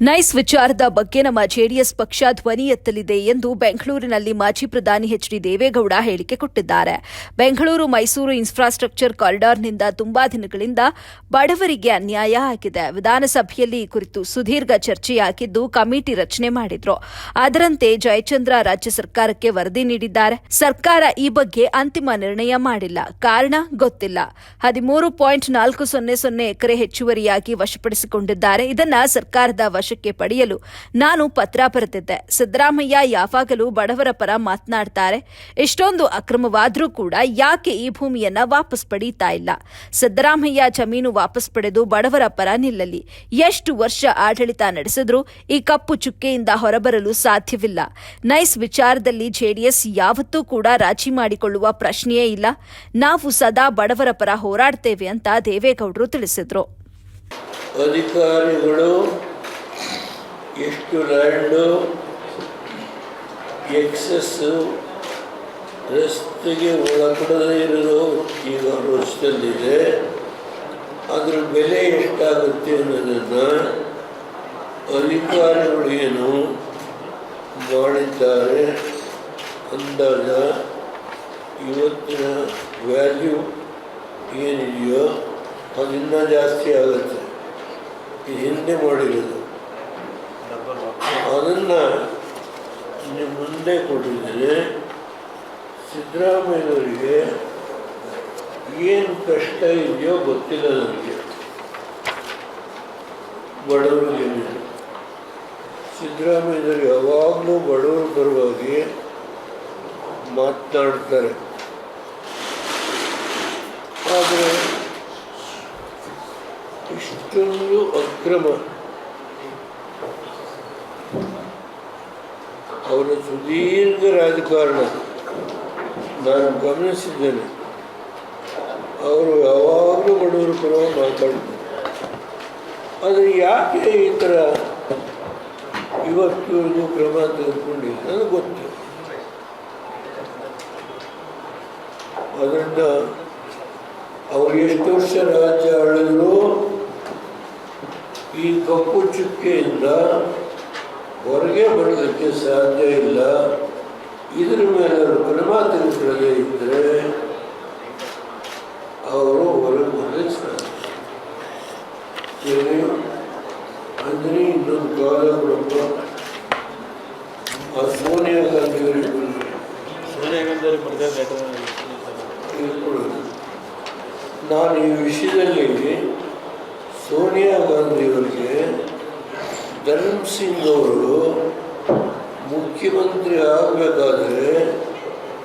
Nice ವಿಚಾರದ ಬಗ್ಗೆ ನಮ್ಮ ಜೆಡಿಎಸ್ ಪಕ್ಷ ಧ್ವನಿ ಎತ್ತಲಿದೆ ಎಂದು ಬೆಂಗಳೂರಿನಲ್ಲಿ ಮಾಜಿ ಪ್ರಧಾನಿ ಎಚ್ ಡಿ ದೇವೇಗೌಡ ಹೇಳಿಕೆ ಕೊಟ್ಟಿದ್ದಾರೆ. ಬೆಂಗಳೂರು ಮೈಸೂರು ಇನ್ಫ್ರಾಸ್ಟ್ರಕ್ಚರ್ ಕಾರಿಡಾರ್ನಿಂದ ತುಂಬಾ ದಿನಗಳಿಂದ ಬಡವರಿಗೆ ಅನ್ಯಾಯ ಆಗಿದೆ. ವಿಧಾನಸಭೆಯಲ್ಲಿ ಈ ಕುರಿತು ಸುದೀರ್ಘ ಚರ್ಚೆಯಾಗಿದ್ದು ಕಮಿಟಿ ರಚನೆ ಮಾಡಿದ್ರು. ಅದರಂತೆ ಜಯಚಂದ್ರ ರಾಜ್ಯ ಸರ್ಕಾರಕ್ಕೆ ವರದಿ ನೀಡಿದ್ದಾರೆ. ಸರ್ಕಾರ ಈ ಬಗ್ಗೆ ಅಂತಿಮ ನಿರ್ಣಯ ಮಾಡಿಲ್ಲ. ಕಾರಣ ಗೊತ್ತಿಲ್ಲ. ಹದಿಮೂರು ಪಾಯಿಂಟ್ ನಾಲ್ಕು ಸೊನ್ನೆ ಸೊನ್ನೆ ಎಕರೆ ಹೆಚ್ಚುವರಿಯಾಗಿ ವಶಪಡಿಸಿಕೊಂಡಿದ್ದಾರೆ. ಇದನ್ನ ಸರ್ಕಾರದ ವಶಕ್ಕೆ ಪಡೆಯಲು ನಾನು ಪತ್ರ ಬರೆದಿದ್ದೆ. ಸಿದ್ದರಾಮಯ್ಯ ಯಾವಾಗಲೂ ಬಡವರ ಪರ ಮಾತನಾಡ್ತಾರೆ. ಇಷ್ಟೊಂದು ಅಕ್ರಮವಾದರೂ ಕೂಡ ಯಾಕೆ ಈ ಭೂಮಿಯನ್ನ ವಾಪಸ್ ಪಡೀತಾ ಇಲ್ಲ? ಸಿದ್ದರಾಮಯ್ಯ ಜಮೀನು ವಾಪಸ್ ಪಡೆದು ಬಡವರ ಪರ ನಿಲ್ಲಲಿ. ಎಷ್ಟು ವರ್ಷ ಆಡಳಿತ ನಡೆಸಿದ್ರೂ ಈ ಕಪ್ಪು ಚುಕ್ಕೆಯಿಂದ ಹೊರಬರಲು ಸಾಧ್ಯವಿಲ್ಲ. ನೈಸ್ ವಿಚಾರದಲ್ಲಿ ಜೆಡಿಎಸ್ ಯಾವತ್ತೂ ಕೂಡ ರಾಜಿ ಮಾಡಿಕೊಳ್ಳುವ ಪ್ರಶ್ನೆಯೇ ಇಲ್ಲ. ನಾವು ಸದಾ ಬಡವರ ಪರ ಹೋರಾಡ್ತೇವೆ ಅಂತ ದೇವೇಗೌಡರು ತಿಳಿಸಿದ್ರು. ಅಧಿಕಾರಿಗಳು ಎಷ್ಟು ಲ್ಯಾಂಡು ಎಕ್ಸಸ್ಸು, ರಸ್ತೆಗೆ ಒಳಪಡದೇ ಇರೋ ಈಗ ವರ್ಷದಲ್ಲಿದೆ ಅದರ ಬೆಲೆ ಎಷ್ಟಾಗುತ್ತೆ ಅನ್ನೋದನ್ನು ಅಧಿಕಾರಿಗಳು ಏನು ಮಾಡಿದ್ದಾರೆ ಅಂದಾಗ ಇವತ್ತಿನ ವ್ಯಾಲ್ಯೂ ಏನಿದೆಯೋ ಅದಿನ್ನೂ ಜಾಸ್ತಿ ಆಗುತ್ತೆ. ಹಿಂದೆ ಮಾಡಿರೋದು. ಅದನ್ನು ನಿಮ್ಮ ಮುಂದೆ ಕೊಟ್ಟಿದ್ದೇನೆ ಸಿದ್ದರಾಮಯ್ಯನವರಿಗೆ ಏನು ಕಷ್ಟ ಇದೆಯೋ ಗೊತ್ತಿಲ್ಲ ನನಗೆ. ಬಡವರಿಗೆ ಸಿದ್ದರಾಮಯ್ಯನವರು ಯಾವಾಗಲೂ ಬಡವರ ಪರವಾಗಿ ಮಾತನಾಡ್ತಾರೆ. ಆದರೆ ಇಷ್ಟೊಂದು ಅಕ್ರಮ ಅವರ ಸುದೀರ್ಘ ರಾಜಕಾರಣ. ನಾನು ಗಮನಿಸಿದ್ದೇನೆ. ಅವರು ಯಾವಾಗಲೂ ಬಡವರು ಪರವಾಗಿ ಮಾತಾಡ್ತಾರೆ. ಆದರೆ ಯಾಕೆ ಈ ಥರ ಇವತ್ತು ಇದು ಕ್ರಮ ತೆಗೆದುಕೊಂಡಿಲ್ಲ? ನನಗೆ ಗೊತ್ತು. ಅದರಿಂದ ಅವರು ಎಷ್ಟು ವರ್ಷ ರಾಜ್ಯ ಆಳಿದ್ರು ಈ ಕಪ್ಪು ಚುಕ್ಕೆಯಿಂದ ಹೊರಗೆ ಬರೋದಕ್ಕೆ ಸಾಧ್ಯ ಇಲ್ಲ. ಇದ್ರ ಮೇಲೆ ಅವರು ಕ್ರಮ ತೆಗೆದುಕೊಳ್ಳದೆ ಇದ್ದರೆ ಅವರು ಹೊರಗೆ ಬರಲಿಕ್ಕೆ ಸಾಧ್ಯ. ಅಂದರೆ ಇನ್ನೊಂದು ಕಾಲ ಆ ಸೋನಿಯಾ ಗಾಂಧಿ ಅವರಿಗೆ ಸೋನಿಯಾ ಗಾಂಧಿ ನಾನು ಈ ವಿಷಯದಲ್ಲಿ ಸೋನಿಯಾ ಗಾಂಧಿಯವರಿಗೆ ಧರ್ಮ್ ಸಿಂಗ್ ಅವರು ಮುಖ್ಯಮಂತ್ರಿ ಆಗಬೇಕಾದ್ರೆ